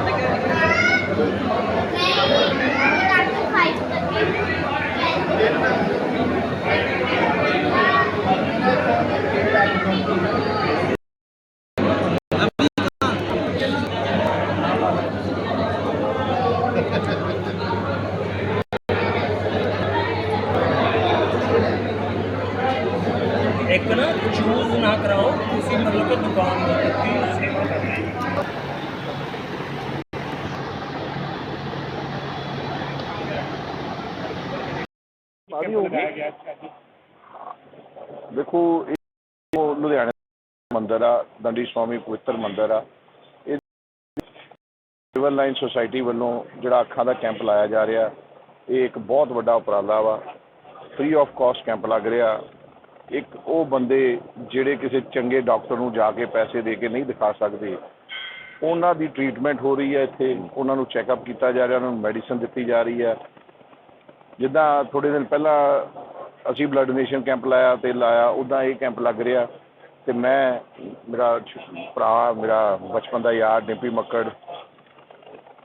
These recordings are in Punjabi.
think ਦੇਖੋ ਇਹ ਉਹ ਲੁਧਿਆਣੇ ਮੰਦਿਰ ਆ ਦੰਡੀ ਸਵਾਮੀ ਪਵਿੱਤਰ ਮੰਦਿਰ ਆ। ਇਹ ਸਿਵਲ ਲਾਈਨ ਸੁਸਾਇਟੀ ਵੱਲੋਂ ਜਿਹੜਾ ਅੱਖਾਂ ਦਾ ਕੈਂਪ ਲਾਇਆ ਜਾ ਰਿਹਾ ਇਹ ਇੱਕ ਬਹੁਤ ਵੱਡਾ ਉਪਰਾਲਾ ਵਾ। ਫ੍ਰੀ ਆਫ ਕਾਸਟ ਕੈਂਪ ਲੱਗ ਰਿਹਾ। ਇੱਕ ਉਹ ਬੰਦੇ ਜਿਹੜੇ ਕਿਸੇ ਚੰਗੇ ਡਾਕਟਰ ਨੂੰ ਜਾ ਕੇ ਪੈਸੇ ਦੇ ਕੇ ਨਹੀਂ ਦਿਖਾ ਸਕਦੇ। ਉਹਨਾਂ ਦੀ ਟ੍ਰੀਟਮੈਂਟ ਹੋ ਰਹੀ ਹੈ ਇੱਥੇ। ਉਹਨਾਂ ਨੂੰ ਚੈੱਕਅਪ ਕੀਤਾ ਜਾ ਰਿਹਾ ਉਹਨਾਂ ਨੂੰ ਮੈਡੀਸਨ ਦਿੱਤੀ ਜਾ ਰਹੀ ਹੈ। ਜਿੱਦਾਂ ਥੋੜੇ ਦਿਨ ਪਹਿਲਾਂ ਅਸੀਂ ਬਲੱਡ ਡੋਨੇਸ਼ਨ ਕੈਂਪ ਲਾਇਆ ਤੇ ਲਾਇਆ ਉਦਾਂ ਇਹ ਕੈਂਪ ਲੱਗ ਰਿਹਾ। ਤੇ ਮੈਂ, ਮੇਰਾ ਭਰਾ, ਮੇਰਾ ਬਚਪਨ ਦਾ ਯਾਰ, ਡਿੰਪੀ ਮੱਕੜ,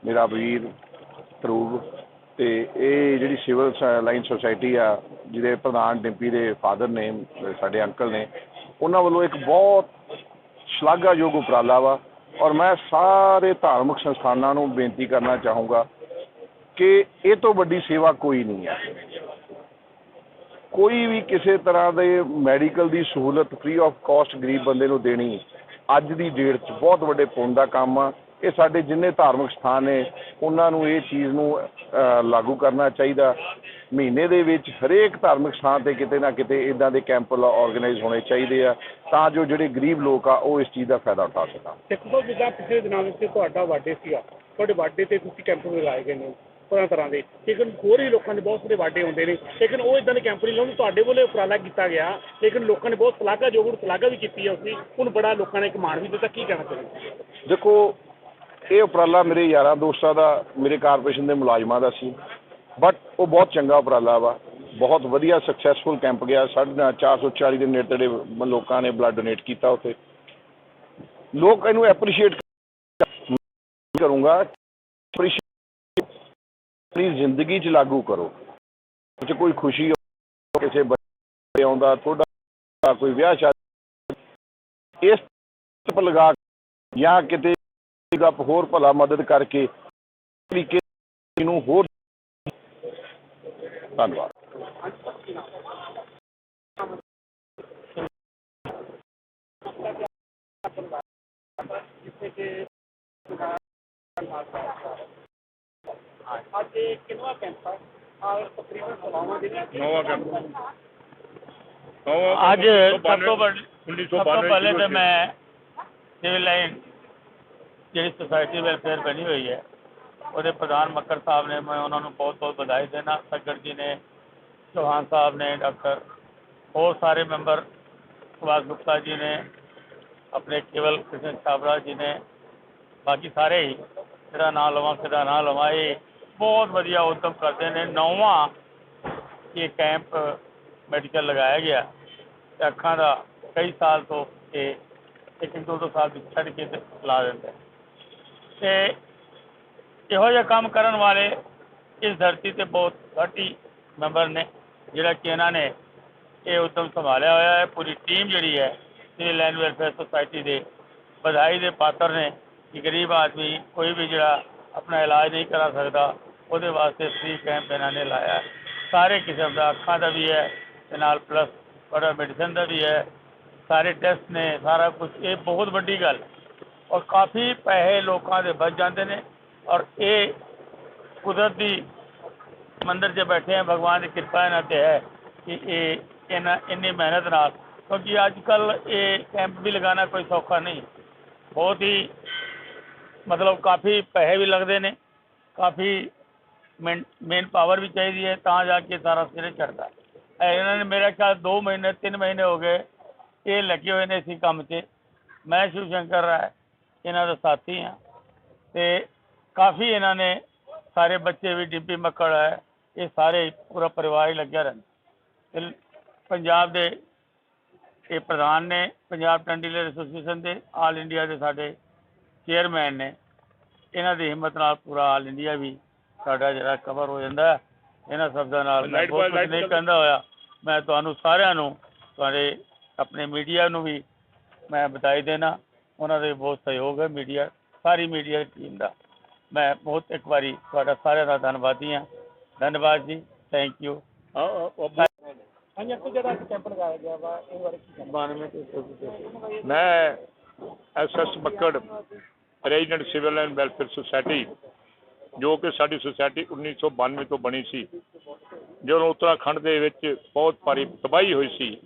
ਮੇਰਾ ਵੀਰ ਧਰੂਵ ਤੇ ਇਹ ਜਿਹੜੀ ਸਿਵਲ ਲਾਈਨ ਸੁਸਾਇਟੀ ਆ, ਜਿਹਦੇ ਪ੍ਰਧਾਨ ਡਿੰਪੀ ਦੇ ਫਾਦਰ ਨੇ, ਸਾਡੇ ਅੰਕਲ ਨੇ, ਉਹਨਾਂ ਵੱਲੋਂ ਇੱਕ ਬਹੁਤ ਸ਼ਲਾਘਾਯੋਗ ਉਪਰਾਲਾ ਵਾ। ਔਰ ਮੈਂ ਸਾਰੇ ਧਾਰਮਿਕ ਸੰਸਥਾਨਾਂ ਨੂੰ ਬੇਨਤੀ ਕਰਨਾ ਚਾਹੂੰਗਾ ਕਿ ਇਹ ਤੋਂ ਵੱਡੀ ਸੇਵਾ ਕੋਈ ਨਹੀਂ ਹੈ। ਕੋਈ ਵੀ ਕਿਸੇ ਤਰ੍ਹਾਂ ਦੇ ਮੈਡੀਕਲ ਦੀ ਸਹੂਲਤ ਫ੍ਰੀ ਆਫ ਕਾਸਟ ਗਰੀਬ ਬੰਦੇ ਨੂੰ ਦੇਣੀ ਅੱਜ ਦੀ ਡੇਟ 'ਚ ਬਹੁਤ ਵੱਡੇ ਪੁੰਨ ਦਾ ਕੰਮ ਆ। ਇਹ ਸਾਡੇ ਜਿੰਨੇ ਧਾਰਮਿਕ ਸਥਾਨ ਨੇ, ਉਹਨਾਂ ਨੂੰ ਇਹ ਚੀਜ਼ ਨੂੰ ਲਾਗੂ ਕਰਨਾ ਚਾਹੀਦਾ। ਮਹੀਨੇ ਦੇ ਵਿੱਚ ਹਰੇਕ ਧਾਰਮਿਕ ਸਥਾਨ ਤੇ ਕਿਤੇ ਨਾ ਕਿਤੇ ਇਦਾਂ ਦੇ ਕੈਂਪ ਆਰਗੇਨਾਈਜ਼ ਹੋਣੇ ਚਾਹੀਦੇ ਆ ਤਾਂ ਜੋ ਜਿਹੜੇ ਗਰੀਬ ਲੋਕ ਆ, ਉਹ ਇਸ ਚੀਜ਼ ਦਾ ਫਾਇਦਾ ਉਠਾ ਸਕਣ। ਦੇਖੋ ਜਿੱਦਾਂ ਪਿਛਲੇ ਦਿਨਾਂ ਵਿੱਚ ਤੁਹਾਡਾ ਵਾਡੇ ਸੀਗਾ, ਤੁਹਾਡੇ ਵਾਡੇ ਤੇ ਤੁਸੀਂ ਕੈਂਪ ਵੀ ਲਾਏ ਗਏ ਨੇ। ਤਰ੍ਹਾਂ ਤਰ੍ਹਾਂ ਦੇ। ਲੇਕਿਨ ਹੋਰ ਵੀ ਲੋਕਾਂ ਦੇ ਬਹੁਤ ਸਾਰੇ ਵਾਡੇ ਹੁੰਦੇ ਨੇ। ਲੇਕਿਨ ਉਹ ਇਦਾਂ ਦੇ ਕੈਂਪ ਨਹੀਂ ਲਾਉਂਦੇ ਤੁਹਾਡੇ ਵੱਲੋਂ ਉਪਰਾਲਾ ਕੀਤਾ ਗਿਆ। ਲੇਕਿਨ ਲੋਕਾਂ ਨੇ ਬਹੁਤ ਸ਼ਲਾਘਾਯੋਗ ਉਹਨੂੰ ਸ਼ਲਾਘਾ ਵੀ ਕੀਤੀ ਹੈ ਉਸਦੀ। ਉਹਨੂੰ ਬੜਾ ਲੋਕਾਂ ਨੇ ਇੱਕ ਮਾਣ ਵੀ ਦਿੱਤਾ। ਕੀ ਕਹਿਣਾ ਚਾਹੁੰਦੇ ਦੇਖੋ, ਇਹ ਉਪਰਾਲਾ ਮੇਰੇ ਯਾਰਾਂ ਦੋਸਤਾਂ ਦਾ, ਮੇਰੇ ਕਾਰਪੋਰੇਸ਼ਨ ਦੇ ਮੁਲਾਜ਼ਮਾਂ ਦਾ ਸੀ। ਬਟ ਉਹ ਬਹੁਤ ਚੰਗਾ ਉਪਰਾਲਾ ਵਾ। ਬਹੁਤ ਵਧੀਆ ਸਕਸੈਸਫੁਲ ਕੈਂਪ ਗਿਆ। ਸਾਢੇ ਨਾਲ 440 ਦੇ ਨੇੜੇ ਲੋਕਾਂ ਨੇ ਬਲੱਡ ਡੋਨੇਟ ਕੀਤਾ ਉੱਥੇ। ਲੋਕ ਇਹਨੂੰ ਐਪਰੀਸ਼ੀਏਟ ਕਰੂੰਗਾ। ਆਪਣੀ ਜ਼ਿੰਦਗੀ 'ਚ ਲਾਗੂ ਕਰੋ। ਜੇ ਕੋਈ ਖੁਸ਼ੀ ਕਿਸੇ ਬੱਚੇ ਆਉਂਦਾ, ਤੁਹਾਡਾ ਕੋਈ ਵਿਆਹ ਸ਼ਾਦੀ ਇਸ ਪਰ ਲਗਾ ਜਾਂ ਕਿਤੇ ਗੱਪ ਹੋਰ ਭਲਾ ਮਦਦ ਕਰਕੇ ਤਰੀਕੇ ਨੂੰ ਹੋਰ ਧੰਨਵਾਦ। ਅੱਜ ਇਹ ਕਿੰਨਾ ਕੈਂਪ ਆ ਔਰ ਤਕਰੀਬਨ ਸਵਾਵਾਂ ਜਿਹੜੀਆਂ ਨਵਾਂ ਕੈਂਪ ਅੱਜ ਸਭ ਤੋਂ ਵੱਡੀ ਸਭ ਤੋਂ ਪਹਿਲੇ ਤੇ ਮੈਂ ਸਿਵਲ ਲਾਈਨ ਜਿਹੜੀ ਸੁਸਾਇਟੀ ਵੈਲਫੇਅਰ ਬਣੀ ਹੋਈ ਹੈ ਉਹਦੇ ਪ੍ਰਧਾਨ ਮੱਕਰ ਸਾਹਿਬ ਨੇ ਮੈਂ ਉਹਨਾਂ ਨੂੰ ਬਹੁਤ ਬਹੁਤ ਵਧਾਈ ਦੇਣਾ। ਸੱਗੜ ਜੀ ਨੇ ਚੌਹਾਨ ਸਾਹਿਬ ਨੇ ਡਾਕਟਰ ਹੋਰ ਸਾਰੇ ਮੈਂਬਰ ਸੁਭਾਸ਼ ਗੁਪਤਾ ਜੀ ਨੇ ਆਪਣੇ ਕੇਵਲ ਕ੍ਰਿਸ਼ਨ ਛਾਬੜਾ ਜੀ ਨੇ ਬਾਕੀ ਸਾਰੇ ਹੀ ਜਿਹੜਾ ਨਾਂ ਲਵਾਂ ਕਿਹਦਾ ਨਾਂ ਲਵਾਂ ਇਹ ਬਹੁਤ ਵਧੀਆ ਉਦਮ ਕਰਦੇ ਨੇ। ਨੌਵਾਂ ਇਹ ਕੈਂਪ ਮੈਡੀਕਲ ਲਗਾਇਆ ਗਿਆ। ਤੇ ਅੱਖਾਂ ਦਾ ਕਈ ਸਾਲ ਤੋਂ ਇਹ ਇੱਕ ਦੋ ਦੋ ਸਾਲ ਦੀ ਛੱਡ ਕੇ ਲਾ ਦਿੰਦੇ ਤੇ ਇਹੋ ਜਿਹਾ ਕੰਮ ਕਰਨ ਵਾਲੇ ਇਸ ਧਰਤੀ ਤੇ ਬਹੁਤ ਘੱਟ ਹੀ ਮੈਂਬਰ ਨੇ, ਜਿਹੜਾ ਕਿ ਇਹਨਾਂ ਨੇ ਇਹ ਉਦਮ ਸੰਭਾਲਿਆ ਹੋਇਆ ਹੈ। ਪੂਰੀ ਟੀਮ ਜਿਹੜੀ ਹੈ ਇਹ ਲੈਂਡ ਵੈਲਫੇਅਰ ਸੁਸਾਇਟੀ ਦੇ ਵਧਾਈ ਦੇ ਪਾਤਰ ਨੇ। ਕਿ ਗਰੀਬ ਆਦਮੀ ਕੋਈ ਵੀ ਜਿਹੜਾ ਆਪਣਾ ਇਲਾਜ ਨਹੀਂ ਕਰਾ ਸਕਦਾ ਉਹਦੇ ਵਾਸਤੇ ਫ੍ਰੀ ਕੈਂਪ ਇਹਨਾਂ ਨੇ ਲਾਇਆ ਸਾਰੇ ਕਿਸਮ ਦਾ ਅੱਖਾਂ ਦਾ ਵੀ ਹੈ ਤੇ ਨਾਲ ਪਲੱਸ ਬੜਾ ਮੈਡੀਸਨ ਦਾ ਵੀ ਹੈ। ਸਾਰੇ ਟੈਸਟ ਨੇ, ਸਾਰਾ ਕੁਝ ਇਹ ਬਹੁਤ ਵੱਡੀ ਗੱਲ ਔਰ ਕਾਫੀ ਪੈਸੇ ਲੋਕਾਂ ਦੇ ਬਚ ਜਾਂਦੇ ਨੇ। ਔਰ ਇਹ ਕੁਦਰਤ ਦੀ ਮੰਦਿਰ 'ਚ ਬੈਠੇ ਆ, ਭਗਵਾਨ ਦੀ ਕਿਰਪਾ ਇਹਨਾਂ ਤੇ ਹੈ ਕਿ ਇਹ ਇਹਨਾਂ, ਇੰਨੀ ਮਿਹਨਤ ਨਾਲ। ਕਿਉਂਕਿ ਅੱਜ ਕੱਲ ਇਹ ਕੈਂਪ ਵੀ ਲਗਾਉਣਾ ਕੋਈ ਸੌਖਾ ਨਹੀਂ। ਬਹੁਤ ਹੀ ਮਤਲਬ ਕਾਫੀ ਪੈਸੇ ਵੀ ਲੱਗਦੇ ਨੇ। ਕਾਫੀ ਮੇਨ ਮੇਨ ਪਾਵਰ ਵੀ ਚਾਹੀਦੀ ਹੈ, ਤਾਂ ਜਾ ਕੇ ਸਾਰਾ ਸਿਰੇ ਚੜਦਾ ਇਹਨਾਂ ਨੇ ਮੇਰਾ ਖਿਆਲ 2 ਮਹੀਨੇ 3 ਮਹੀਨੇ ਹੋ ਗਏ, ਇਹ ਲੱਗੇ ਹੋਏ ਨੇ ਇਸੀ ਕੰਮ 'ਚ। ਮੈਂ ਸ਼ਿਵ ਸ਼ੰਕਰ ਰਾਏ, ਇਹਨਾਂ ਦਾ ਸਾਥੀ ਹਾਂ। ਤੇ ਕਾਫੀ ਇਹਨਾਂ ਨੇ ਸਾਰੇ ਬੱਚੇ ਵੀ, ਡਿੰਪੀ ਮੱਕੜ ਹੈ, ਇਹ ਸਾਰੇ ਪੂਰਾ ਪਰਿਵਾਰ ਹੀ ਲੱਗਿਆ ਰਹਿੰਦਾ। ਪੰਜਾਬ ਦੇ ਇਹ ਪ੍ਰਧਾਨ ਨੇ, ਪੰਜਾਬ ਟੈਂਡੀਲਰ ਐਸੋਸੀਏਸ਼ਨ ਦੇ, ਆਲ ਇੰਡੀਆ ਦੇ ਸਾਡੇ ਚੇਅਰਮੈਨ ਨੇ। ਇਹਨਾਂ ਦੀ ਹਿੰਮਤ ਨਾਲ ਪੂਰਾ ਆਲ ਇੰਡੀਆ ਵੀ ਸਾਡਾ ਜਿਹੜਾ ਕਵਰ ਹੋ ਜਾਂਦਾ ਹੈ। ਇਹਨਾਂ ਸ਼ਬਦਾਂ ਨਾਲ ਮੈਂ Light ਬਹੁਤ boy, ਕੁਝ light ਨਹੀਂ boy। ਕਹਿੰਦਾ ਹੋਇਆ। ਮੈਂ ਤੁਹਾਨੂੰ ਸਾਰਿਆਂ ਨੂੰ ਤੁਹਾਡੇ ਆਪਣੇ ਮੀਡੀਆ ਨੂੰ ਵੀ ਮੈਂ ਬਧਾਈ ਦੇਣਾ। ਉਹਨਾਂ ਦੇ ਬਹੁਤ ਸਹਿਯੋਗ ਹੈ ਮੀਡੀਆ ਸਾਰੀ ਮੀਡੀਆ ਟੀਮ ਦਾ। ਮੈਂ ਬਹੁਤ ਇੱਕ ਵਾਰੀ ਤੁਹਾਡਾ ਸਾਰਿਆਂ ਦਾ ਧੰਨਵਾਦੀ ਹਾਂ। ਧੰਨਵਾਦ ਜੀ। ਥੈਂਕ ਯੂ ਹਾਂਜੀ ਅੰਕਲ ਜਿਹੜਾ ਅੱਜ ਕੈਂਪ ਲਗਾਇਆ ਗਿਆ ਵਾ ਇਹ ਬਾਰੇ ਕੀ ਕਹਿਣਾ? 92 ਤੇ 100 ਮੈਂ SS Bakkar resident civil and welfare society ਜੋ ਕਿ ਸਾਡੀ ਸੁਸਾਇਟੀ 1992 ਤੋਂ ਬਣੀ ਸੀ। ਜਦੋਂ ਉੱਤਰਾਖੰਡ ਦੇ ਵਿੱਚ ਬਹੁਤ ਭਾਰੀ ਤਬਾਹੀ ਹੋਈ ਸੀ,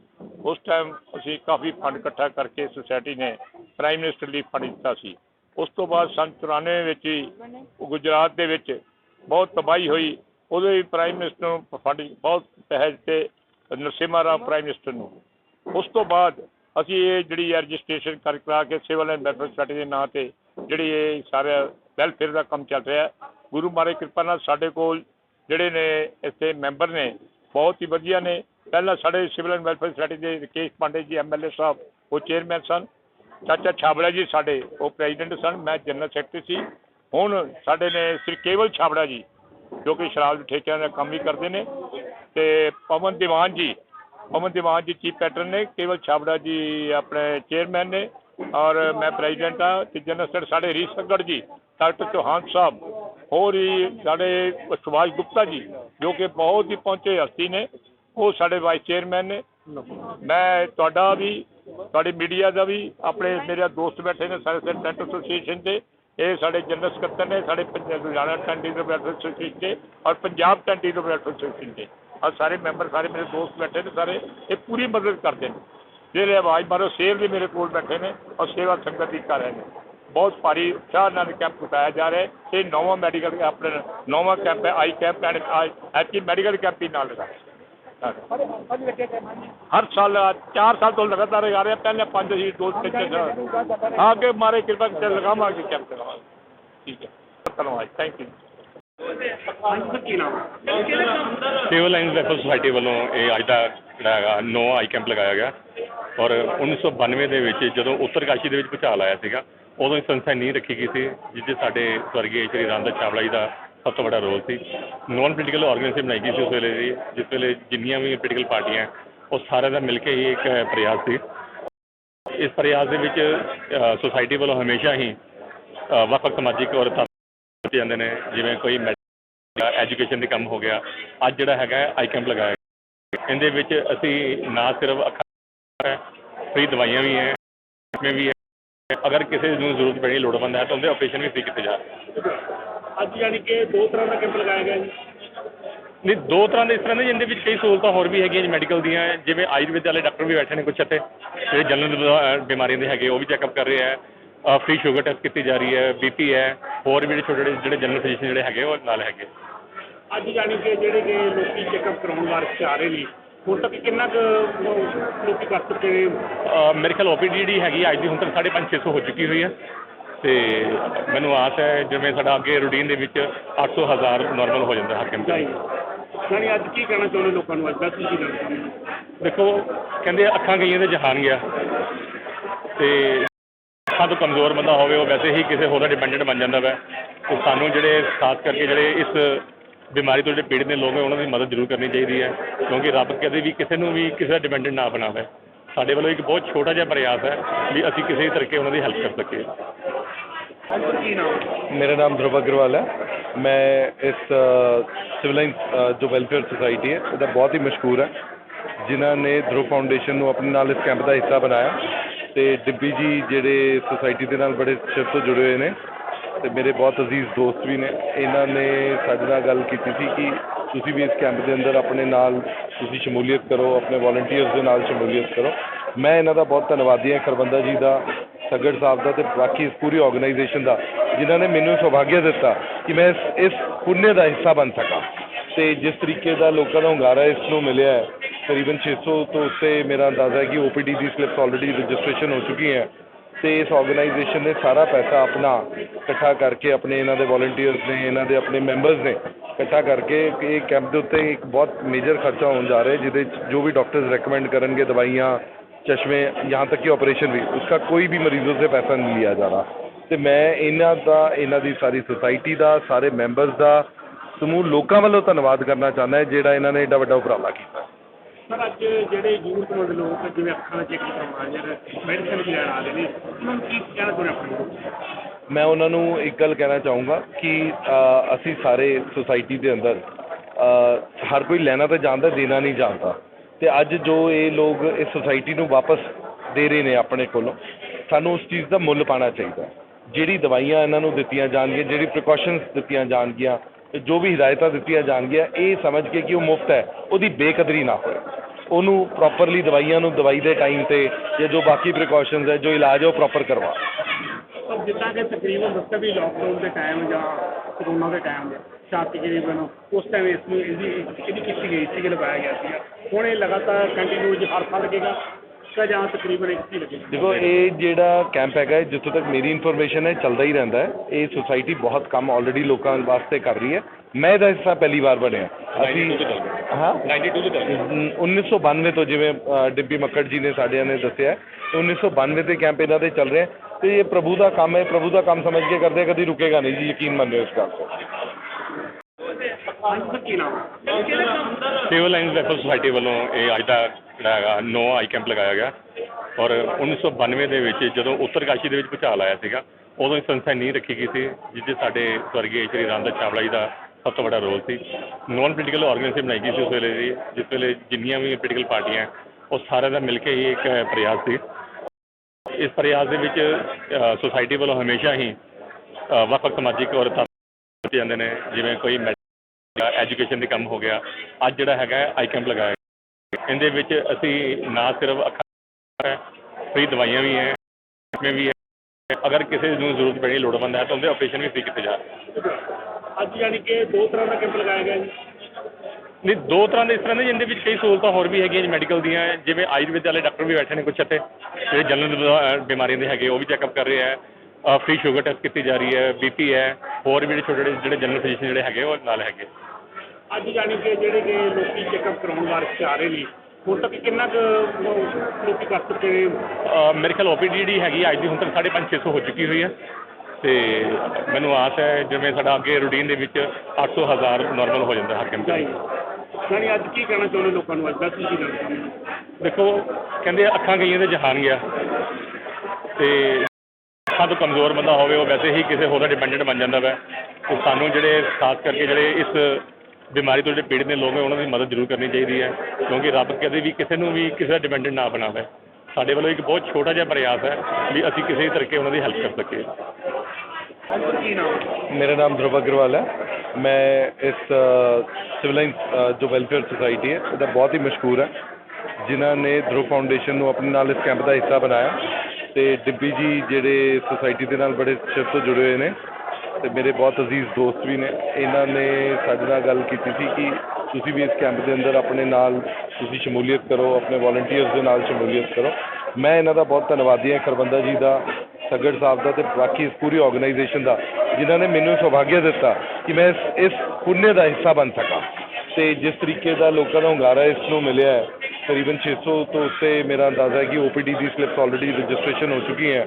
ਉਸ ਟਾਈਮ ਅਸੀਂ ਕਾਫੀ ਫੰਡ ਇਕੱਠਾ ਕਰਕੇ ਸੁਸਾਇਟੀ ਨੇ ਪ੍ਰਾਈਮ ਮਿਨਿਸਟਰ ਲਈ ਫੰਡ ਦਿੱਤਾ ਸੀ। ਉਸ ਤੋਂ ਬਾਅਦ ਸੰਨ 94 ਵਿੱਚ ਹੀ ਗੁਜਰਾਤ ਦੇ ਵਿੱਚ ਬਹੁਤ ਤਬਾਹੀ ਹੋਈ। ਉਦੋਂ ਵੀ ਪ੍ਰਾਈਮ ਮਿਨਿਸਟਰ ਨੂੰ ਫੰਡ ਬਹੁਤ ਪੈਸੇ ਦਿੱਤੇ ਨਰਸਿਮਹਾ ਰਾਓ ਪ੍ਰਾਈਮ ਮਿਨਿਸਟਰ ਨੂੰ। ਉਸ ਤੋਂ ਬਾਅਦ ਅਸੀਂ ਇਹ ਜਿਹੜੀ ਹੈ ਰਜਿਸਟ੍ਰੇਸ਼ਨ ਕਰ ਕਰਾ ਕੇ ਸਿਵਲ ਐਂਡ ਵੈਲਫੇਅਰ ਸੋਸਾਇਟੀ ਦੇ ਨਾਂ ਤੇ ਜਿਹੜੀ ਇਹ ਸਾਰਾ ਵੈਲਫੇਅਰ ਦਾ ਕੰਮ ਚੱਲ ਰਿਹਾ ਗੁਰੂ ਮਹਾਰਾਜ ਕਿਰਪਾ ਨਾਲ ਸਾਡੇ ਕੋਲ ਜਿਹੜੇ ਨੇ ਇੱਥੇ ਮੈਂਬਰ ਨੇ, ਬਹੁਤ ਹੀ ਵਧੀਆ ਨੇ। ਪਹਿਲਾਂ ਸਾਡੇ ਸਿਵਲ ਐਂਡ ਵੈਲਫੇਅਰ ਸੋਸਾਇਟੀ ਦੇ ਰਕੇਸ਼ ਪਾਂਡੇ ਜੀ ਐਮਐਲਏ ਸਾਹਿਬ, ਉਹ ਚੇਅਰਮੈਨ ਸਨ। ਚਾਚਾ ਛਾਬੜਾ ਜੀ ਸਾਡੇ, ਉਹ ਪ੍ਰੈਜ਼ੀਡੈਂਟ ਸਨ, ਮੈਂ ਜਨਰਲ ਸੈਕਟਰੀ ਸੀ। ਹੁਣ ਸਾਡੇ ਨੇ ਸ੍ਰੀ ਕੇਵਲ ਛਾਬੜਾ ਜੀ, ਜੋ ਕਿ ਸ਼ਰਾਬ ਦੇ ਠੇਕਿਆਂ ਦਾ ਕੰਮ ਵੀ ਕਰਦੇ ਨੇ। ਤੇ ਪਵਨ ਦੀਵਾਨ ਜੀ, ਪਵਨ ਦੀਵਾਨ ਜੀ ਚੀਫ ਪੈਟਰਨ ਨੇ, ਕੇਵਲ ਛਾਬੜਾ ਜੀ ਆਪਣੇ ਚੇਅਰਮੈਨ ਨੇ। ਔਰ ਮੈਂ ਪ੍ਰੈਜ਼ੀਡੈਂਟ ਆ ਤੇ ਜਨਰਲ ਸੈਕਟਰੀ ਸਾਡੇ ਰੀ ਜੀ, ਡਾਕਟਰ ਚੌਹਾਨ ਸਾਹਿਬ ਹੋਰ ਹੀ ਸਾਡੇ ਸੁਭਾਸ਼ ਗੁਪਤਾ ਜੀ, ਜੋ ਕਿ ਬਹੁਤ ਹੀ ਪਹੁੰਚੇ ਹਸਤੀ ਨੇ, ਉਹ ਸਾਡੇ ਵਾਈਸ ਚੇਅਰਮੈਨ ਨੇ। ਮੈਂ ਤੁਹਾਡਾ ਵੀ, ਤੁਹਾਡੀ ਮੀਡੀਆ ਦਾ ਵੀ, ਆਪਣੇ ਮੇਰੇ ਦੋਸਤ ਬੈਠੇ ਨੇ ਸਾਰੇ ਸਾਰੇ ਟੈਂਟ ਐਸੋਸੀਏਸ਼ਨ ਦੇ, ਇਹ ਸਾਡੇ ਜਨਰਲ ਸਕੱਤਰ ਨੇ, ਸਾਡੇ ਪੰਜਾਬ ਲੁਧਿਆਣਾ ਟੈਂਟੀ ਦੇ ਐਸੋਸੀਏਸ਼ਨ ਦੇ ਔਰ ਪੰਜਾਬ ਟੈਂਟੀ ਦੇ ਐਸੋਸੀਏਸ਼ਨ ਦੇ। ਔਰ ਸਾਰੇ ਮੈਂਬਰ ਸਾਰੇ ਮੇਰੇ ਦੋਸਤ ਬੈਠੇ ਨੇ ਸਾਰੇ, ਇਹ ਪੂਰੀ ਮਦਦ ਕਰਦੇ ਨੇ। ਜਿਹੜੇ ਆਵਾਜ਼ ਮਾਰੋ, ਸੇਵ ਵੀ ਮੇਰੇ ਕੋਲ ਬੈਠੇ ਨੇ ਔਰ ਸੇਵਾ ਸੰਗਤ ਦੀ ਕਰ ਰਹੇ ਨੇ। ਬਹੁਤ ਭਾਰੀ ਉਤਸ਼ਾਹ ਨਾਲ ਕੈਂਪ ਲਗਾਇਆ ਜਾ ਰਿਹਾ ਹੈ। ਇਹ ਨੌਵਾਂ ਮੈਡੀਕਲ ਆਪਣੇ ਨੌਵਾਂ ਕੈਂਪ ਹੈ, ਆਈ ਕੈਂਪ ਐਂਡ ਐਚੀ ਮੈਡੀਕਲ ਕੈਂਪ ਹੀ ਨਾਲ ਲਗਾਇਆ ਹਰ ਸਾਲ 4 ਸਾਲ ਤੋਂ ਲਗਾਤਾਰ ਲਗਾ ਰਿਹਾ। ਹਾਂ। ਪਹਿਲੇ ਪੰਜ ਅਸੀਂ ਦੋ ਤਿੰਨ ਸਾਲ ਆਗੇ ਮਾਰੇ, ਕਿਰਪਾ ਕਰਕੇ ਲਗਾਵਾਂਗੇ ਕੈਂਪ ਲਗਾਵਾਂਗੇ ਠੀਕ ਹੈ। ਧੰਨਵਾਦ। Thank you civil lines welfare society ਵੱਲੋਂ ਇਹ ਅੱਜ ਦਾ ਜਿਹੜਾ ਹੈਗਾ, ਨੌ ਆਈ ਕੈਂਪ ਲਗਾਇਆ ਗਿਆ। ਔਰ 1992 ਦੇ ਵਿੱਚ ਜਦੋਂ ਉੱਤਰਕਾਸ਼ੀ ਦੇ ਵਿੱਚ ਭੁਚਾਲ ਆਇਆ ਸੀਗਾ ਉਦੋਂ ਇਹ ਸੰਸਥਾ ਨਹੀਂ ਰੱਖੀ ਗਈ ਸੀ, ਜਿਸ 'ਚ ਸਾਡੇ ਸਵਰਗੀ ਸ਼੍ਰੀ ਰਾਮਦਾਸ ਚਾਵਲਾ ਜੀ ਦਾ ਸਭ ਤੋਂ ਵੱਡਾ ਰੋਲ ਸੀ। ਨੌਨ ਪੋਲੀਟੀਕਲ ਆਰਗੇਨਾਈਜੇਸ਼ਨ ਬਣਾਈ ਗਈ ਸੀ ਉਸ ਵੇਲੇ ਦੀ, ਜਿਸ ਵੇਲੇ ਜਿੰਨੀਆਂ ਵੀ ਪੋਲੀਟੀਕਲ ਪਾਰਟੀਆਂ, ਉਹ ਸਾਰਿਆਂ ਦਾ ਮਿਲ ਕੇ ਹੀ ਇੱਕ ਪ੍ਰਯਾਸ ਸੀ। ਇਸ ਪ੍ਰਯਾਸ ਦੇ ਵਿੱਚ ਸੁਸਾਇਟੀ ਵੱਲੋਂ ਹਮੇਸ਼ਾ ਹੀ ਵੱਖ-ਵੱਖ ਸਮਾਜਿਕ ਔਰ ਦਿੱਤੇ ਜਾਂਦੇ ਨੇ, ਜਿਵੇਂ ਕੋਈ ਐਜੂਕੇਸ਼ਨ ਦੇ ਕੰਮ ਹੋ ਗਿਆ। ਅੱਜ ਜਿਹੜਾ ਹੈਗਾ ਆਈ ਕੈਂਪ ਲਗਾਇਆ ਗਿਆ। ਇਹਦੇ ਵਿੱਚ ਅਸੀਂ ਨਾ ਸਿਰਫ ਅੱਖਾਂ ਫ੍ਰੀ ਦਵਾਈਆਂ ਵੀ ਹੈ ਮੈਂ ਵੀ ਹੈ ਅਗਰ ਕਿਸੇ ਨੂੰ ਜ਼ਰੂਰਤ ਪੈਣੀ ਲੋੜਵੰਦ ਹੈ ਤਾਂ ਉਹਦੇ ਆਪਰੇਸ਼ਨ ਵੀ ਫ੍ਰੀ ਕੀਤੇ ਜਾ ਰਹੇ ਅੱਜ ਯਾਨੀ ਕਿ ਦੋ ਤਰ੍ਹਾਂ ਦਾ ਕੈਂਪ ਲਗਾਇਆ ਗਿਆ ਜੀ। ਨਹੀਂ ਦੋ ਤਰ੍ਹਾਂ ਦੇ ਇਸ ਤਰ੍ਹਾਂ ਦੇ ਜਿਹਦੇ ਵਿੱਚ ਕਈ ਸਹੂਲਤਾਂ ਹੋਰ ਵੀ ਹੈਗੀਆਂ ਮੈਡੀਕਲ ਦੀਆਂ ਜਿਵੇਂ ਆਯੁਰਵੇਦ ਵਾਲੇ ਡਾਕਟਰ ਵੀ ਬੈਠੇ ਨੇ ਕੁਛ ਇੱਥੇ। ਜਿਹੜੇ ਜਨਰਲ ਬਿਮਾਰੀਆਂ ਦੇ ਹੈਗੇ ਉਹ ਵੀ ਚੈੱਕਅਪ ਕਰ ਰਹੇ ਆ ਫ੍ਰੀ ਸ਼ੂਗਰ ਟੈਸਟ ਕੀਤੀ ਜਾ ਰਹੀ ਹੈ ਬੀਪੀ ਹੈ ਹੋਰ ਵੀ ਜਿਹੜੇ ਛੋਟੇ ਜਿਹੜੇ ਜਿਹੜੇ ਜਨਰਲ ਫਿਜ਼ੀਸ਼ੀਅਨ ਜਿਹੜੇ ਹੈਗੇ ਉਹ ਨਾਲ ਹੈਗੇ। ਅੱਜ ਯਾਨੀ ਕਿ ਜਿਹੜੇ ਕਿ ਲੋਕੀ ਚੈੱਕਅਪ ਕਰਾਉਣ ਵਾਸਤੇ ਆ ਰਹੇ ਨੇ ਹੁਣ ਤੱਕ ਕਿੰਨਾ ਕੁ ਲੋਕੀ ਕਰ ਚੁੱਕੇ ਅਹ ਮੇਰੇ ਖਿਆਲ ਓਪੀਡੀ ਜਿਹੜੀ ਹੈਗੀ ਅੱਜ ਦੀ ਹੁਣ ਤੱਕ 550 600 ਹੋ ਚੁੱਕੀ ਹੋਈ ਹੈ ਤੇ ਮੈਨੂੰ ਆਸ ਹੈ ਜਿਵੇਂ ਸਾਡਾ ਅੱਗੇ ਰੂਟੀਨ ਦੇ ਵਿੱਚ 800 ਹਜ਼ਾਰ ਨਾਰਮਲ ਹੋ ਜਾਂਦਾ ਹਰ ਕੈਂਪ ਜਾਈ ਯਾਨੀ ਅੱਜ ਕੀ ਕਹਿਣਾ ਚਾਹੁੰਦੇ ਲੋਕਾਂ ਨੂੰ? ਅੱਜ ਦਾ ਕੀ ਚਾਹੁੰਦੇ ਦੇਖੋ ਕਹਿੰਦੇ ਅੱਖਾਂ ਗਈਆਂ ਤੇ ਜਹਾਨ ਗਿਆ। ਤੇ ਅੱਖਾਂ ਤੋਂ ਕਮਜ਼ੋਰ ਬੰਦਾ ਹੋਵੇ ਉਹ ਵੈਸੇ ਹੀ ਕਿਸੇ ਹੋਰ ਦਾ ਡਿਪੈਂਡੈਂਟ ਬਣ ਜਾਂਦਾ ਵੈ। ਤੇ ਸਾਨੂੰ ਜਿਹੜੇ ਖਾਸ ਕਰਕੇ ਜਿਹੜੇ ਇਸ ਬਿਮਾਰੀ ਤੋਂ ਜਿਹੜੇ ਪੀੜਤ ਨੇ ਲੋਕ ਨੇ ਉਹਨਾਂ ਦੀ ਮਦਦ ਜ਼ਰੂਰ ਕਰਨੀ ਚਾਹੀਦੀ ਹੈ ਕਿਉਂਕਿ ਰੱਬ ਕਦੇ ਵੀ ਕਿਸੇ ਨੂੰ ਵੀ ਕਿਸੇ ਦਾ ਡਿਪੈਂਡੈਂਟ ਨਾ ਬਣਾਵੇ ਸਾਡੇ ਵੱਲੋਂ ਇੱਕ ਬਹੁਤ ਛੋਟਾ ਜਿਹਾ ਪ੍ਰਯਾਸ ਹੈ ਵੀ ਅਸੀਂ ਕਿਸੇ ਵੀ ਤਰੀਕੇ ਉਹਨਾਂ ਦੀ ਹੈਲਪ ਕਰ ਸਕੀਏ ਅੰਕਲ ਕੀ ਨਾਮ मेरा नाम ध्रुव अग्रवाल है मैं इस सिविल लाइन जो वेलफेयर सोसाइटी है इधर बहुत ही मशहूर है ਜਿਨ੍ਹਾਂ ਨੇ ਧਰੁਵ ਫਾਊਂਡੇਸ਼ਨ ਨੂੰ ਆਪਣੇ ਨਾਲ ਇਸ ਕੈਂਪ ਦਾ ਹਿੱਸਾ ਬਣਾਇਆ ਤੇ ਡਿੱਬੀ ਜੀ ਜਿਹੜੇ ਸੁਸਾਇਟੀ ਦੇ ਨਾਲ ਬੜੇ ਚਿਰ ਤੋਂ ਜੁੜੇ ਹੋਏ ਨੇ ਤੇ ਮੇਰੇ ਬਹੁਤ ਅਜ਼ੀਜ਼ ਦੋਸਤ ਵੀ ਨੇ। ਇਹਨਾਂ ਨੇ ਸਾਡੇ ਨਾਲ ਗੱਲ ਕੀਤੀ ਸੀ ਕਿ ਤੁਸੀਂ ਵੀ ਇਸ ਕੈਂਪ ਦੇ ਅੰਦਰ ਆਪਣੇ ਨਾਲ ਤੁਸੀਂ ਸ਼ਮੂਲੀਅਤ ਕਰੋ, ਆਪਣੇ ਵਾਲੰਟੀਅਰਸ ਦੇ ਨਾਲ ਸ਼ਮੂਲੀਅਤ ਕਰੋ। ਮੈਂ ਇਹਨਾਂ ਦਾ ਬਹੁਤ ਧੰਨਵਾਦੀ ਹਾਂ, ਖਰਬੰਦਾ ਜੀ ਦਾ, ਸੱਗੜ ਸਾਹਿਬ ਦਾ ਤੇ ਬਾਕੀ ਇਸ ਪੂਰੀ ਆਰਗੇਨਾਈਜੇਸ਼ਨ ਦਾ, ਜਿਨ੍ਹਾਂ ਨੇ ਮੈਨੂੰ ਸੁਭਾਗਿਆ ਦਿੱਤਾ ਕਿ ਮੈਂ ਇਸ ਇਸ ਪੁੰਨੇ ਦਾ ਹਿੱਸਾ ਬਣ ਸਕਾਂ। ਤੇ ਜਿਸ ਤਰੀਕੇ ਦਾ ਲੋਕਾਂ ਦਾ ਹੁੰਗਾਰਾ ਇਸ ਨੂੰ ਮਿਲਿਆ ਹੈ, ਤਕਰੀਬਨ 600 ਤੋਂ ਉੱਤੇ ਮੇਰਾ ਅੰਦਾਜ਼ਾ ਹੈ ਕਿ ਓਪੀਡੀ ਦੀ ਸਲਿੱਪਸ ਆਲਰੇਡੀ ਰਜਿਸਟ੍ਰੇਸ਼ਨ ਹੋ ਚੁੱਕੀ ਹੈ। ਤੇ ਇਸ ਆਰਗੇਨਾਈਜੇਸ਼ਨ ਨੇ ਸਾਰਾ ਪੈਸਾ ਆਪਣਾ ਇਕੱਠਾ ਕਰਕੇ ਆਪਣੇ ਇਹਨਾਂ ਦੇ ਵੋਲੰਟੀਅਰਸ ਨੇ, ਇਹਨਾਂ ਦੇ ਆਪਣੇ ਮੈਂਬਰਸ ਨੇ ਇਕੱਠਾ ਕਰਕੇ ਇਹ ਕੈਂਪ ਦੇ ਉੱਤੇ ਇੱਕ ਬਹੁਤ ਮੇਜਰ ਖਰਚਾ ਹੋਣ ਜਾ ਰਿਹਾ, ਜਿਹਦੇ ਜੋ ਵੀ ਡਾਕਟਰਸ ਰეკਮੈਂਡ ਕਰਨਗੇ ਦਵਾਈਆਂ, ਚਸ਼ਮੇ ਜਾਂ ਤੱਕ ਕਿ ਆਪਰੇਸ਼ਨ ਵੀ, ਉਸਕਾ ਕੋਈ ਵੀ ਮਰੀਜ਼ ਸੇ ਪੈਸਾ ਨਹੀਂ ਲਿਆ ਜਾ ਰਹਾ। ਤੇ ਮੈਂ ਇਹਨਾਂ ਦਾ, ਇਹਨਾਂ ਦੀ ਸਾਰੀ ਸੁਸਾਇਟੀ ਦਾ, ਸਾਰੇ ਮੈਂਬਰਸ ਦਾ ਸਮੂਹ ਲੋਕਾਂ ਵੱਲੋਂ ਧੰਨਵਾਦ ਕਰਨਾ ਚਾਹੁੰਦਾ ਜਿਹੜਾ ਇਹਨਾਂ ਨੇ ਐਡਾ ਵੱਡਾ ਉਪਰਾਲਾ ਕੀਤਾ। ਸਰ ਅੱਜ ਜਿਹੜੇ ਜ਼ਰੂਰਤਮੰਦ ਲੋਕ ਜਿਵੇਂ ਅੱਖਾਂ ਦਾ ਚੈੱਕ ਕਰਵਾਉਣ ਜਾਂ ਮੈਡੀਸਨ ਲੈਣ ਆ ਰਹੇ ਨੇ, ਉਹਨਾਂ ਨੂੰ ਕੀ ਕਹਿਣਾ ਚਾਹੁੰਦੇ ਆਪਣੇ ਮੈਂ ਉਹਨਾਂ ਨੂੰ ਇੱਕ ਗੱਲ ਕਹਿਣਾ ਚਾਹੂੰਗਾ ਕਿ ਅਸੀਂ ਸਾਰੇ ਸੁਸਾਇਟੀ ਦੇ ਅੰਦਰ ਹਰ ਕੋਈ ਲੈਣਾ ਤਾਂ ਜਾਣਦਾ ਦੇਣਾ ਨਹੀਂ ਜਾਣਦਾ ਤੇ ਅੱਜ ਜੋ ਇਹ ਲੋਕ ਇਸ ਸੁਸਾਇਟੀ ਨੂੰ ਵਾਪਸ ਦੇ ਰਹੇ ਨੇ ਆਪਣੇ ਕੋਲੋਂ, ਸਾਨੂੰ ਉਸ ਚੀਜ਼ ਦਾ ਮੁੱਲ ਪਾਣਾ ਚਾਹੀਦਾ। ਜਿਹੜੀ ਦਵਾਈਆਂ ਇਹਨਾਂ ਨੂੰ ਦਿੱਤੀਆਂ ਜਾਣਗੀਆਂ, ਜਿਹੜੀ ਪ੍ਰੀਕਾਸ਼ਨਸ ਦਿੱਤੀਆਂ ਜਾਣਗੀਆਂ ਜੋ ਵੀ ਹਦਾਇਤਾਂ ਦਿੱਤੀਆਂ ਜਾਣਗੀਆਂ, ਇਹ ਸਮਝ ਕੇ ਕਿ ਉਹ ਮੁਫਤ ਹੈ, ਉਹਦੀ ਬੇਕਦਰੀ ਨਾ ਹੋਵੇ ਉਹਨੂੰ ਪ੍ਰੋਪਰਲੀ ਦਵਾਈਆਂ ਨੂੰ ਦਵਾਈ ਦੇ ਟਾਈਮ ਤੇ ਜਾਂ ਜੋ ਬਾਕੀ ਪ੍ਰੀਕਾਸ਼ਨਸ ਹੈ, ਜੋ ਇਲਾਜ ਹੈ, ਉਹ ਪ੍ਰੋਪਰ ਕਰਵਾ। ਸਰ, ਜਿੱਦਾਂ ਕਿ ਤਕਰੀਬਨ ਦੱਸਿਆ ਵੀ ਲਾਕਡਾਊਨ ਦੇ ਟਾਈਮ ਜਾਂ ਕਰੋਨਾ ਦੇ ਟਾਈਮ ਸ਼ਾਇਦ ਤਕਰੀਬਨ ਉਸ ਟਾਈਮ ਇਸ ਨੂੰ, ਇਹਦੀ ਇਹਦੀ ਕੀਤੀ ਗਈ ਸੀ, ਲਗਾਇਆ ਗਿਆ ਸੀ ਹੁਣ ਇਹ ਲਗਾਤਾਰ ਕੰਟੀਨਿਊ ਜੀ ਹਰ ਲੱਗੇਗਾ ਤਾਂ ਜਾਂ ਤਕਰੀਬਨ ਇੱਕ ਹੀ ਲੱਗੇਗਾ? ਦੇਖੋ ਇਹ ਜਿਹੜਾ ਕੈਂਪ ਹੈਗਾ ਹੈ, ਜਿੱਥੋਂ ਤੱਕ ਮੇਰੀ ਇਨਫੋਰਮੇਸ਼ਨ ਹੈ ਚੱਲਦਾ ਹੀ ਰਹਿੰਦਾ ਹੈ। ਇਹ ਸੁਸਾਇਟੀ ਬਹੁਤ ਕੰਮ ਆਲਰੇਡੀ ਲੋਕਾਂ ਵਾਸਤੇ ਕਰ ਰਹੀ ਹੈ। ਮੈਂ ਇਹਦਾ ਹਿੱਸਾ ਪਹਿਲੀ ਵਾਰ ਬਣਿਆ। ਅਸੀਂ ਹਾਂ? 92 ਤੋਂ ਚੱਲ ਅਮ, 1992 ਤੋਂ ਜਿਵੇਂ ਅ, ਡਿੰਪੀ ਮੱਕੜ ਜੀ ਨੇ ਸਾਡਿਆਂ ਨੇ ਦੱਸਿਆ ਹੈ, ਤੇ 1992 ਤੇ ਕੈਂਪ ਇਹਨਾਂ ਦੇ ਚੱਲ ਰਹੇ ਹੈ। ਤੇ ਇਹ ਪ੍ਰਭੂ ਦਾ ਕੰਮ ਹੈ ਪ੍ਰਭੂ ਦਾ ਕੰਮ ਸਮਝ ਕੇ ਕਰਦੇ ਕਦੀ ਰੁਕੇਗਾ ਨਹੀਂ ਜੀ ਯਕੀਨ ਮੰਨਿਓ ਇਸ ਗੱਲ ਤੇ। ਸਿਵਲ ਲਾਈਨਸ ਵੈਲਫੇਅਰ ਸੁਸਾਇਟੀ ਵੱਲੋਂ ਇਹ ਅੱਜ ਦਾ ਜਿਹੜਾ ਹੈਗਾ, ਨੋ ਆਈ ਕੈਂਪ ਲਗਾਇਆ ਗਿਆ। ਔਰ 1992 ਦੇ ਵਿੱਚ ਜਦੋਂ ਉੱਤਰਕਾਸ਼ੀ ਦੇ ਵਿੱਚ ਭੁਚਾਲ ਆਇਆ ਸੀਗਾ, ਉਦੋਂ ਇਹ ਸੰਸਥਾ ਨਹੀਂ ਰੱਖੀ ਗਈ ਸੀ, ਜਿਸ 'ਚ ਸਾਡੇ ਸਵਰਗੀ ਸ਼੍ਰੀ ਰਾਮਦਾਸ ਚਾਵਲਾ ਜੀ ਦਾ ਸਭ ਤੋਂ ਵੱਡਾ ਰੋਲ ਸੀ। ਨੋਨ ਪੋਲੀਟੀਕਲ ਆਰਗੇਨਾਈਜੇਸ਼ਨ ਬਣਾਈ ਗਈ ਸੀ ਉਸ ਵੇਲੇ ਦੀ, ਜਿਸ ਵੇਲੇ ਜਿੰਨੀਆਂ ਵੀ ਪੋਲੀਟੀਕਲ ਪਾਰਟੀਆਂ, ਉਹ ਸਾਰਿਆਂ ਦਾ ਮਿਲ ਕੇ ਹੀ ਇੱਕ ਪ੍ਰਯਾਸ ਸੀ। ਇਸ ਪ੍ਰਯਾਸ ਦੇ ਵਿੱਚ ਸੁਸਾਇਟੀ ਵੱਲੋਂ ਹਮੇਸ਼ਾ ਹੀ ਵੱਖ-ਵੱਖ ਸਮਾਜਿਕ ਔਰ ਜਾਂਦੇ ਨੇ, ਜਿਵੇਂ ਕੋਈ ਐਜੂਕੇਸ਼ਨ ਦੇ ਕੰਮ ਹੋ ਗਿਆ। ਅੱਜ ਜਿਹੜਾ ਹੈਗਾ ਆਈ ਕੈਂਪ ਲਗਾਇਆ। ਇਹਦੇ ਵਿੱਚ ਅਸੀਂ ਨਾ ਸਿਰਫ ਅੱਖਾਂ ਫ੍ਰੀ ਦਵਾਈਆਂ ਵੀ ਹੈ ਮੈਂ ਵੀ ਹੈ। ਅਗਰ ਕਿਸੇ ਨੂੰ ਜ਼ਰੂਰਤ ਪੈਣੀ ਲੋੜਵੰਦ ਹੈ ਤਾਂ ਉਹਦੇ ਆਪਰੇਸ਼ਨ ਵੀ ਫ੍ਰੀ ਕੀਤੇ ਜਾ ਰਹੇ ਅੱਜ ਯਾਨੀ ਕਿ ਦੋ ਤਰ੍ਹਾਂ ਦਾ ਕੈਂਪ ਲਗਾਇਆ ਗਿਆ ਜੀ। ਨਹੀਂ ਦੋ ਤਰ੍ਹਾਂ ਦੇ ਇਸ ਤਰ੍ਹਾਂ ਦੇ ਜਿੰਦੇ ਵਿੱਚ ਕਈ ਸਹੂਲਤਾਂ ਹੋਰ ਵੀ ਹੈਗੀਆਂ ਮੈਡੀਕਲ ਦੀਆਂ। ਜਿਵੇਂ ਆਯੁਰਵੇਦ ਵਾਲੇ ਡਾਕਟਰ ਵੀ ਬੈਠੇ ਨੇ ਕੁਛ ਇੱਥੇ। ਜਿਹੜੇ ਜਨਰਲ ਬਿਮਾਰੀਆਂ ਦੇ ਹੈਗੇ ਉਹ ਵੀ ਚੈੱਕਅਪ ਕਰ ਰਹੇ ਆ ਫ੍ਰੀ ਸ਼ੂਗਰ ਟੈਸਟ ਕੀਤੀ ਜਾ ਰਹੀ ਹੈ ਬੀਪੀ ਹੈ। ਹੋਰ ਵੀ ਜਿਹੜੇ ਛੋਟੇ ਛੋਟੇ ਜਿਹੜੇ ਜਨਰਲ ਫਿਜ਼ੀਸ਼ੀਅਨ ਜਿਹੜੇ ਹੈਗੇ ਉਹ ਨਾਲ ਹੈਗੇ। ਅੱਜ ਯਾਨੀ ਕਿ ਜਿਹੜੇ ਕਿ ਲੋਕੀ ਚੈੱਕਅਪ ਕਰਾਉਣ ਵਾਸਤੇ ਆ ਰਹੇ ਨੇ ਹੁਣ ਤੱਕ ਕਿੰਨਾ ਕੁ ਲੋਕੀ ਕਰ ਚੁੱਕੇ ਨੇ? ਅਹ ਮੇਰੇ ਖਿਆਲ ਓਪੀਡੀ ਜਿਹੜੀ ਹੈਗੀ ਅੱਜ ਦੀ ਹੁਣ ਤੱਕ 550 600 ਹੋ ਚੁੱਕੀ ਹੋਈ ਹੈ ਤੇ ਮੈਨੂੰ ਆਸ ਹੈ ਜਿਵੇਂ ਸਾਡਾ ਅੱਗੇ ਰੂਟੀਨ ਦੇ ਵਿੱਚ 800 ਹਜ਼ਾਰ ਨਾਰਮਲ ਹੋ ਜਾਂਦਾ ਹਰ ਜਾਈ ਯਾਨੀ ਅੱਜ ਕੀ ਕਹਿਣਾ ਚਾਹੁੰਦੇ ਲੋਕਾਂ ਨੂੰ ਅੱਜ ਦਾ ਕੀ ਚਾਹੁੰਦੇ ਦੇਖੋ ਕਹਿੰਦੇ ਅੱਖਾਂ ਗਈਆਂ ਤੇ ਜਹਾਨ ਗਿਆ। ਤੇ ਅੱਖਾਂ ਤੋਂ ਕਮਜ਼ੋਰ ਬੰਦਾ ਹੋਵੇ, ਉਹ ਵੈਸੇ ਹੀ ਕਿਸੇ ਹੋਰ ਦਾ ਡਿਪੈਂਡੈਂਟ ਬਣ ਜਾਂਦਾ ਵੈ। ਤੇ ਸਾਨੂੰ ਜਿਹੜੇ, ਖਾਸ ਕਰਕੇ ਜਿਹੜੇ ਇਸ ਬਿਮਾਰੀ ਤੋਂ ਜਿਹੜੇ ਪੀੜਤ ਨੇ ਲੋਕ ਨੇ, ਉਹਨਾਂ ਦੀ ਮਦਦ ਜ਼ਰੂਰ ਕਰਨੀ ਚਾਹੀਦੀ ਹੈ। ਕਿਉਂਕਿ ਰੱਬ ਕਦੇ ਵੀ ਕਿਸੇ ਨੂੰ ਵੀ ਕਿਸੇ ਦਾ ਡਿਪੈਂਡੈਂਟ ਨਾ ਬਣਾਵੇ। ਸਾਡੇ ਵੱਲੋਂ ਇੱਕ ਬਹੁਤ ਛੋਟਾ ਜਿਹਾ ਪ੍ਰਯਾਸ ਹੈ ਵੀ ਅਸੀਂ ਕਿਸੇ ਤਰੀਕੇ ਉਹਨਾਂ ਦੀ ਹੈਲਪ ਕਰ ਸਕੀਏ। ਮੇਰਾ ਨਾਮ ਧਰੁਵ ਅਗਰਵਾਲ ਹੈ ਮੈਂ ਇਸ ਸਿਵਲ ਲਾਈਨ ਜੋ ਵੈਲਫੇਅਰ ਸੁਸਾਇਟੀ ਹੈ ਇਹਦਾ ਬਹੁਤ ਹੀ ਮਸ਼ਹੂਰ ਹੈ ਜਿਨ੍ਹਾਂ ਨੇ ਧਰੁਵ ਫਾਊਂਡੇਸ਼ਨ ਨੂੰ ਆਪਣੇ ਨਾਲ ਇਸ ਕੈਂਪ ਦਾ ਹਿੱਸਾ ਬਣਾਇਆ ਤੇ ਡਿੱਬੀ ਜੀ ਜਿਹੜੇ ਸੁਸਾਇਟੀ ਦੇ ਨਾਲ ਬੜੇ ਚਿਰ ਤੋਂ ਜੁੜੇ ਹੋਏ ਨੇ ਤੇ ਮੇਰੇ ਬਹੁਤ ਅਜ਼ੀਜ਼ ਦੋਸਤ ਵੀ ਨੇ। ਇਹਨਾਂ ਨੇ ਸਾਡੇ ਨਾਲ ਗੱਲ ਕੀਤੀ ਸੀ ਕਿ ਤੁਸੀਂ ਵੀ ਇਸ ਕੈਂਪ ਦੇ ਅੰਦਰ ਆਪਣੇ ਨਾਲ ਤੁਸੀਂ ਸ਼ਮੂਲੀਅਤ ਕਰੋ, ਆਪਣੇ ਵਾਲੰਟੀਅਰਸ ਦੇ ਨਾਲ ਸ਼ਮੂਲੀਅਤ ਕਰੋ। ਮੈਂ ਇਹਨਾਂ ਦਾ ਬਹੁਤ ਧੰਨਵਾਦੀ ਹਾਂ, ਖਰਬੰਦਾ ਜੀ ਦਾ, ਸੱਗੜ ਸਾਹਿਬ ਦਾ ਤੇ ਬਾਕੀ ਇਸ ਪੂਰੀ ਆਰਗੇਨਾਈਜੇਸ਼ਨ ਦਾ, ਜਿਨ੍ਹਾਂ ਨੇ ਮੈਨੂੰ ਸੁਭਾਗਿਆ ਦਿੱਤਾ ਕਿ ਮੈਂ ਇਸ ਇਸ ਪੁੰਨੇ ਦਾ ਹਿੱਸਾ ਬਣ ਸਕਾਂ। ਤੇ ਜਿਸ ਤਰੀਕੇ ਦਾ ਲੋਕਾਂ ਦਾ ਹੁੰਗਾਰਾ ਇਸ ਨੂੰ ਮਿਲਿਆ ਹੈ ਕਰੀਬਨ 600 ਤੋਂ ਉੱਤੇ ਮੇਰਾ ਅੰਦਾਜ਼ਾ ਹੈ ਕਿ ਓਪੀਡੀ ਦੀ ਸਲਿਪਸ ਆਲਰੇਡੀ ਰਜਿਸਟ੍ਰੇਸ਼ਨ ਹੋ ਚੁੱਕੀ ਹੈ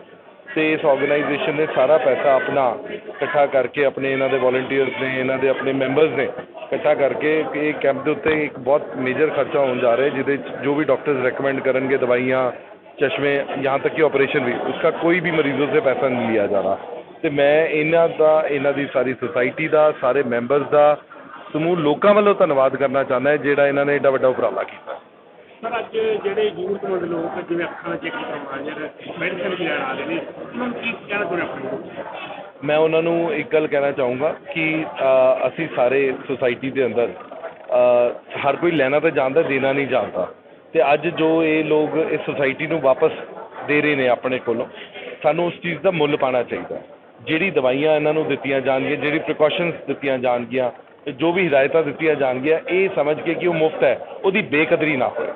ਤੇ ਇਸ ਆਰਗੇਨਾਈਜੇਸ਼ਨ ਨੇ ਸਾਰਾ ਪੈਸਾ ਆਪਣਾ ਇਕੱਠਾ ਕਰਕੇ ਆਪਣੇ ਇਹਨਾਂ ਦੇ ਵੋਲੰਟੀਅਰਸ ਨੇ, ਇਹਨਾਂ ਦੇ ਆਪਣੇ ਮੈਂਬਰਸ ਨੇ ਇਕੱਠਾ ਕਰਕੇ ਇਹ ਕੈਂਪ ਦੇ ਉੱਤੇ ਇੱਕ ਬਹੁਤ ਮੇਜਰ ਖਰਚਾ ਹੋਣ ਜਾ ਰਿਹਾ ਜਿਹਦੇ ਜੋ ਵੀ ਡਾਕਟਰਸ ਰეკਮੈਂਡ ਕਰਨਗੇ ਦਵਾਈਆਂ, ਚਸ਼ਮੇ ਜਾਂ ਤੱਕ ਕਿ ਆਪਰੇਸ਼ਨ ਵੀ, ਉਸਕਾ ਕੋਈ ਵੀ ਮਰੀਜ਼ੋਂ ਸੇ ਪੈਸਾ ਨਹੀਂ ਲਿਆ ਜਾ ਰਹਾ। ਤੇ ਮੈਂ ਇਹਨਾਂ ਦਾ, ਇਹਨਾਂ ਦੀ ਸਾਰੀ ਸੁਸਾਇਟੀ ਦਾ, ਸਾਰੇ ਮੈਂਬਰਸ ਦਾ ਸਮੂਹ ਲੋਕਾਂ ਵੱਲੋਂ ਧੰਨਵਾਦ ਕਰਨਾ ਚਾਹੁੰਦਾ ਜਿਹੜਾ ਇਹਨਾਂ ਨੇ ਐਡਾ ਵੱਡਾ ਉਪਰਾਲਾ ਕੀਤਾ। ਸਰ, ਅੱਜ ਜਿਹੜੇ ਜ਼ਰੂਰਤਮੰਦ ਲੋਕ, ਜਿਵੇਂ ਅੱਖਾਂ ਦਾ ਚੈੱਕ ਕਰਵਾਉਣ ਜਾਂ ਮੈਡੀਸਨ ਵੀ ਲੈਣ ਆ ਰਹੇ ਨੇ, ਉਹਨਾਂ ਨੂੰ ਕੀ ਕਹਿਣਾ ਚਾਹੁੰਦੇ ਆਪਣੇ ਮੈਂ ਉਹਨਾਂ ਨੂੰ ਇੱਕ ਗੱਲ ਕਹਿਣਾ ਚਾਹੂੰਗਾ ਕਿ ਅਸੀਂ ਸਾਰੇ ਸੁਸਾਇਟੀ ਦੇ ਅੰਦਰ ਹਰ ਕੋਈ ਲੈਣਾ ਤਾਂ ਜਾਣਦਾ ਦੇਣਾ ਨਹੀਂ ਜਾਣਦਾ ਤੇ ਅੱਜ ਜੋ ਇਹ ਲੋਕ ਇਸ ਸੁਸਾਇਟੀ ਨੂੰ ਵਾਪਸ ਦੇ ਰਹੇ ਨੇ ਆਪਣੇ ਕੋਲੋਂ, ਸਾਨੂੰ ਉਸ ਚੀਜ਼ ਦਾ ਮੁੱਲ ਪਾਣਾ ਚਾਹੀਦਾ। ਜਿਹੜੀ ਦਵਾਈਆਂ ਇਹਨਾਂ ਨੂੰ ਦਿੱਤੀਆਂ ਜਾਣਗੀਆਂ, ਜਿਹੜੀ ਪ੍ਰੀਕਾਸ਼ਨਸ ਦਿੱਤੀਆਂ ਜਾਣਗੀਆਂ, ਜੋ ਵੀ ਹਦਾਇਤਾਂ ਦਿੱਤੀਆਂ ਜਾਣਗੀਆਂ, ਇਹ ਸਮਝ ਕੇ ਕਿ ਉਹ ਮੁਫਤ ਹੈ, ਉਹਦੀ ਬੇਕਦਰੀ ਨਾ ਹੋਵੇ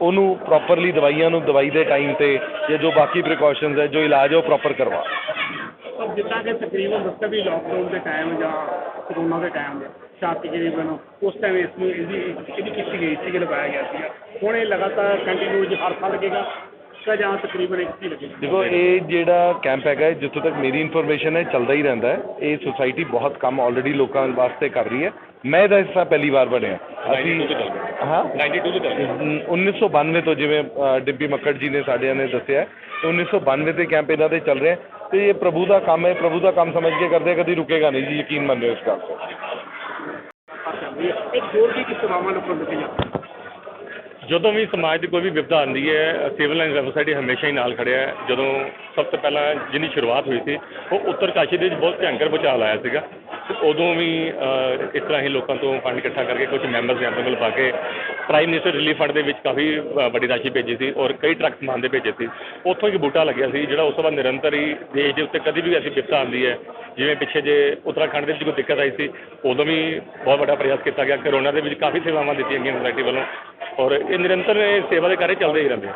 ਉਹਨੂੰ ਪ੍ਰੋਪਰਲੀ ਦਵਾਈਆਂ ਨੂੰ ਦਵਾਈ ਦੇ ਟਾਈਮ ਤੇ ਜਾਂ ਜੋ ਬਾਕੀ ਪ੍ਰੀਕਾਸ਼ਨਸ ਹੈ, ਜੋ ਇਲਾਜ ਹੈ, ਉਹ ਪ੍ਰੋਪਰ ਕਰਵਾ। ਜਿੱਦਾਂ ਕਿ ਤਕਰੀਬਨ ਦੱਸਿਆ ਵੀ ਲਾਕਡਾਊਨ ਦੇ ਟਾਈਮ ਜਾਂ ਕਰੋਨਾ ਦੇ ਟਾਈਮ ਸ਼ਾਇਦ ਤਕਰੀਬਨ ਉਸ ਟਾਈਮ ਇਸ ਨੂੰ ਇਹਦੀ ਇਹਦੀ ਕੀਤੀ ਗਈ ਸੀ ਕਿ ਲਗਾਇਆ ਗਿਆ ਸੀ ਹੁਣ ਇਹ ਲਗਾਤਾਰ ਕੰਟੀਨਿਊ ਜੀ ਹਰ ਸਾਲ ਲੱਗੇਗਾ। ਤਾਂ ਜਾਂ ਤਕਰੀਬਨ ਇੱਕ ਹੀ ਲੱਗੇਗਾ? ਦੇਖੋ ਇਹ ਜਿਹੜਾ ਕੈਂਪ ਹੈਗਾ ਹੈ, ਜਿੱਥੋਂ ਤੱਕ ਮੇਰੀ ਇਨਫੋਰਮੇਸ਼ਨ ਹੈ ਚੱਲਦਾ ਹੀ ਰਹਿੰਦਾ ਹੈ। ਇਹ ਸੁਸਾਇਟੀ ਬਹੁਤ ਕੰਮ ਆਲਰੇਡੀ ਲੋਕਾਂ ਵਾਸਤੇ ਕਰ ਰਹੀ ਹੈ। ਮੈਂ ਇਹਦਾ ਹਿੱਸਾ ਪਹਿਲੀ ਵਾਰ ਬਣਿਆ। ਅਸੀਂ 92 ਤੋਂ ਚੱਲ ਰਿਹਾ। ਹਾਂ। 92 ਤੋਂ ਚੱਲ ਰਿਹਾ। ਉਨ- 1992 ਤੋਂ ਜਿਵੇਂ ਅ, ਡਿੰਪੀ ਮੱਕੜ ਜੀ ਨੇ ਸਾਡਿਆਂ ਨੇ ਦੱਸਿਆ ਹੈ, ਤੇ 1992 ਤੇ ਕੈਂਪ ਇਹਨਾਂ ਦੇ ਚੱਲ ਰਿਹਾ ਹੈ। ਤੇ ਇਹ ਪ੍ਰਭੂ ਦਾ ਕੰਮ ਹੈ ਪ੍ਰਭੂ ਦਾ ਕੰਮ ਸਮਝ ਕੇ ਕਰਦੇ ਕਦੀ ਰੁਕੇਗਾ ਨਹੀਂ ਜੀ ਯਕੀਨ ਮੰਨਿਓ ਇਸ ਗੱਲ ਤੇ। ਇੱਕ ਹੋਰ ਕੀ ਕੀ ਸੇਵਾਵਾਂ ਲੋਕਾਂ ਨੂੰ? ਦਿੱਤੀਆਂ ਜਦੋਂ ਵੀ ਸਮਾਜ ਦੀ ਕੋਈ ਵੀ ਵਿਪਤਾ ਆਉਂਦੀ ਹੈ ਸਿਵਲ ਲਾਈਨ ਸੋਸਾਇਟੀ ਹਮੇਸ਼ਾ ਹੀ ਨਾਲ ਖੜਿਆ ਹੈ। ਜਦੋਂ ਸਭ ਤੋਂ ਪਹਿਲਾਂ ਜਿਹਦੀ ਸ਼ੁਰੂਆਤ ਹੋਈ ਸੀ, ਉਹ ਉੱਤਰ ਕਾਸ਼ੀ ਦੇ ਵਿੱਚ ਬਹੁਤ ਭਿਆਨਕ ਭੁਚਾਲ ਆਇਆ ਸੀਗਾ। ਉਦੋਂ ਵੀ ਇਸ ਤਰ੍ਹਾਂ ਹੀ ਲੋਕਾਂ ਤੋਂ ਫੰਡ ਇਕੱਠਾ ਕਰਕੇ ਕੁਝ ਮੈਂਬਰਸ ਨੇ ਆਪਣੇ ਕੋਲ ਪਾ ਕੇ ਪ੍ਰਾਈਮ ਮਿਨਿਸਟਰ ਰਿਲੀਫ ਫੰਡ ਦੇ ਵਿੱਚ ਕਾਫੀ ਵੱਡੀ ਰਾਸ਼ੀ ਭੇਜੀ ਸੀ ਔਰ ਕਈ ਟਰੱਕ ਸਮਾਨ ਦੇ ਭੇਜੇ ਸੀ। ਉੱਥੋਂ ਇੱਕ ਬੂਟਾ ਲੱਗਿਆ ਸੀ ਜਿਹੜਾ ਉਸ ਤੋਂ ਬਾਅਦ ਨਿਰੰਤਰ ਹੀ ਦੇਸ਼ ਦੇ ਉੱਤੇ ਕਦੀ ਵੀ ਐਸੀ ਵਿਪਤਾ ਆਉਂਦੀ ਹੈ। ਜਿਵੇਂ ਪਿੱਛੇ ਜੇ ਉੱਤਰਾਖੰਡ ਦੇ ਵਿੱਚ ਕੋਈ ਦਿੱਕਤ ਆਈ ਸੀ, ਉਦੋਂ ਵੀ ਬਹੁਤ ਵੱਡਾ ਪ੍ਰਯਾਸ ਕੀਤਾ ਗਿਆ। ਕਰੋਨਾ ਦੇ ਵਿੱਚ ਕਾਫੀ ਸੇਵਾਵਾਂ ਦਿੱਤੀਆਂ ਗਈਆਂ ਸੋਸਾਇਟੀ ਵੱਲੋਂ ਔਰ ਇਹ ਨਿਰੰਤਰ ਇਹ ਸੇਵਾ ਦੇ ਕਾਰਜ ਚੱਲਦੇ ਹੀ ਰਹਿੰਦੇ